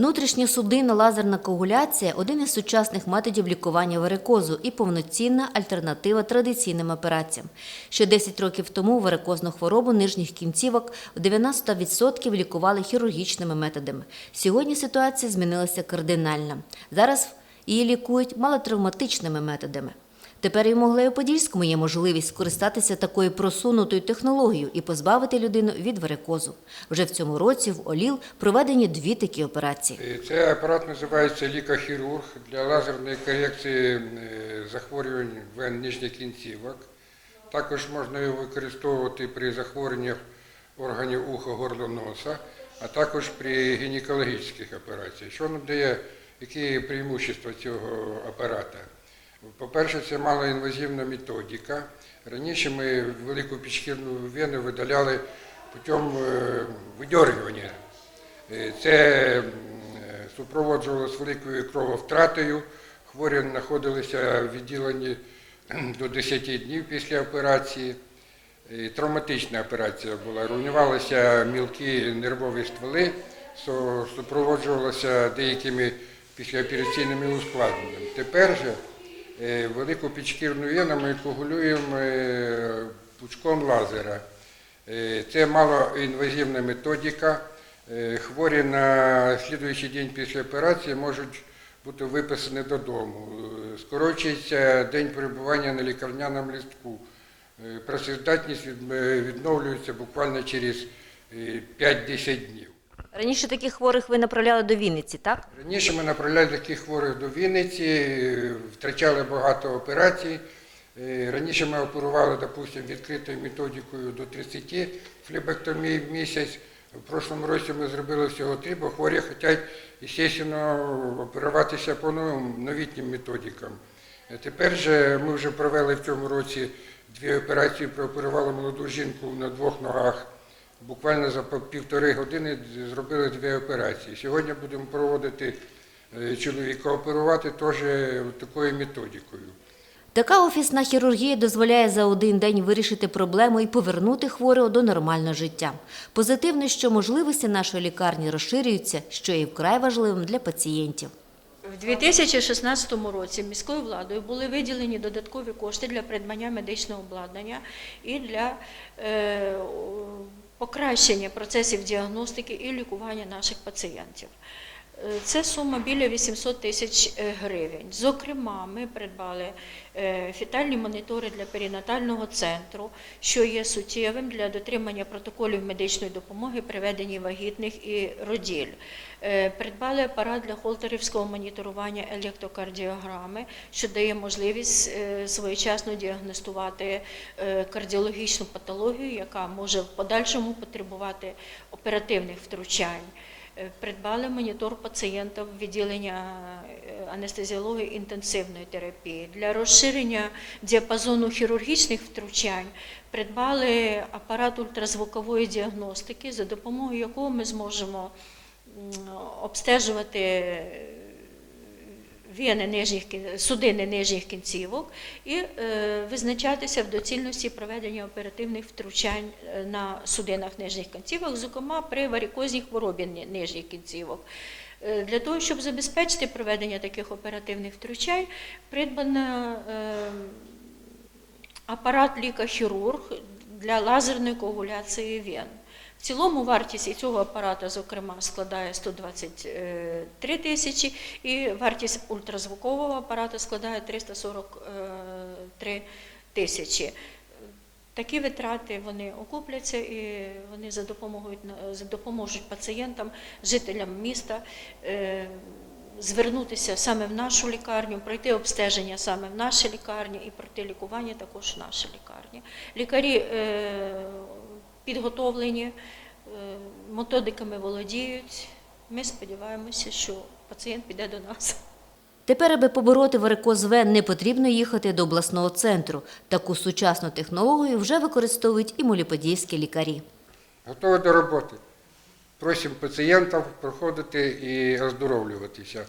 Внутрішньосудинна лазерна коагуляція – один із сучасних методів лікування варикозу і повноцінна альтернатива традиційним операціям. Ще 10 років тому варикозну хворобу нижніх кінцівок в 90% лікували хірургічними методами. Сьогодні ситуація змінилася кардинально. Зараз її лікують малотравматичними методами. Тепер і в Моглею-Подільському є можливість скористатися такою просунутою технологією і позбавити людину від варикозу. Вже в цьому році в ОЛІЛ проведені дві такі операції. Е, Цей апарат називається лікохірург для лазерної корекції е, захворювань вен нижніх кінцівок. Також можна його використовувати при захворюваннях органів уха, горла, носа, а також при гінекологічних операціях. Що нам дає, які преимущества цього апарата? По-перше, це малоінвазивна методика. Раніше ми велику підшкірну вену видаляли путем е, видьоргування. Е, Це е, супроводжувалося великою крововтратою. Хворі знаходилися в відділенні до 10 днів після операції. Травматична операція була. Руйнувалися мілкі нервові стволи, супроводжувалося деякими післяопераційними ускладненнями. Тепер же велику підшкірну вену ми коагулюємо е, пучком лазера. Е, Це малоінвазивна методика. Е, Хворі на слідуючий день після операції можуть бути виписані додому. Е, Скорочується день перебування на лікарняному лістку. Е, Працездатність е, відновлюється буквально через е, 5-10 днів. Раніше таких хворих ви направляли до Вінниці, так? Раніше ми направляли таких хворих до Вінниці, е, втрачали багато операцій. Е, Раніше ми оперували, допустимо, відкритою методикою до 30 флебектомій в місяць. В прошлому році ми зробили всього три, бо хворі хочуть, звісно, оперуватися по новим новітнім методикам. Е, Тепер же ми вже провели в цьому році дві операції, прооперували молоду жінку на двох ногах. Буквально за півтори години зробили дві операції. Сьогодні будемо проводити е, чоловіка оперувати теж такою методикою. Така офісна хірургія дозволяє за один день вирішити проблему і повернути хворого до нормального життя. Позитивно, що можливості нашої лікарні розширюються, що є вкрай важливим для пацієнтів. В 2016 році міською владою були виділені додаткові кошти для придбання медичного обладнання і для е, покращення процесів діагностики і лікування наших пацієнтів. Е, Це сума біля 800 тисяч е, гривень. Зокрема, ми придбали е, фітальні монітори для перинатального центру, що є суттєвим для дотримання протоколів медичної допомоги при веденні вагітних і роділь. Придбали апарат для холтерівського моніторування електрокардіограми, що дає можливість своєчасно діагностувати кардіологічну патологію, яка може в подальшому потребувати оперативних втручань. Е, Придбали монітор пацієнта в відділення е, анестезіології інтенсивної терапії. Для розширення діапазону хірургічних втручань придбали апарат ультразвукової діагностики, за допомогою якого ми зможемо обстежувати вени нижніх судини нижніх кінцівок і е, визначатися в доцільності проведення оперативних втручань е, на судинах нижніх кінцівок, зокрема при варикозній хворобі нижніх кінцівок. Е, Для того, щоб забезпечити проведення таких оперативних втручань, придбано апарат лікохірург для лазерної коагуляції вен. В цілому вартість і цього апарата, зокрема, складає 123 тисячі, і вартість ультразвукового апарата складає 343 тисячі. Такі витрати вони окупляться і вони допоможуть пацієнтам, жителям міста. е, Звернутися саме в нашу лікарню, пройти обстеження саме в нашій лікарні і пройти лікування також в нашій лікарні. Лікарі е, підготовлені, е, методиками володіють. Ми сподіваємося, що пацієнт піде до нас. Тепер, аби побороти варикоз вен, не потрібно їхати до обласного центру. Таку сучасну технологію вже використовують і моліподільські лікарі. Готові до роботи. Просимо пацієнтів проходити і оздоровлюватися.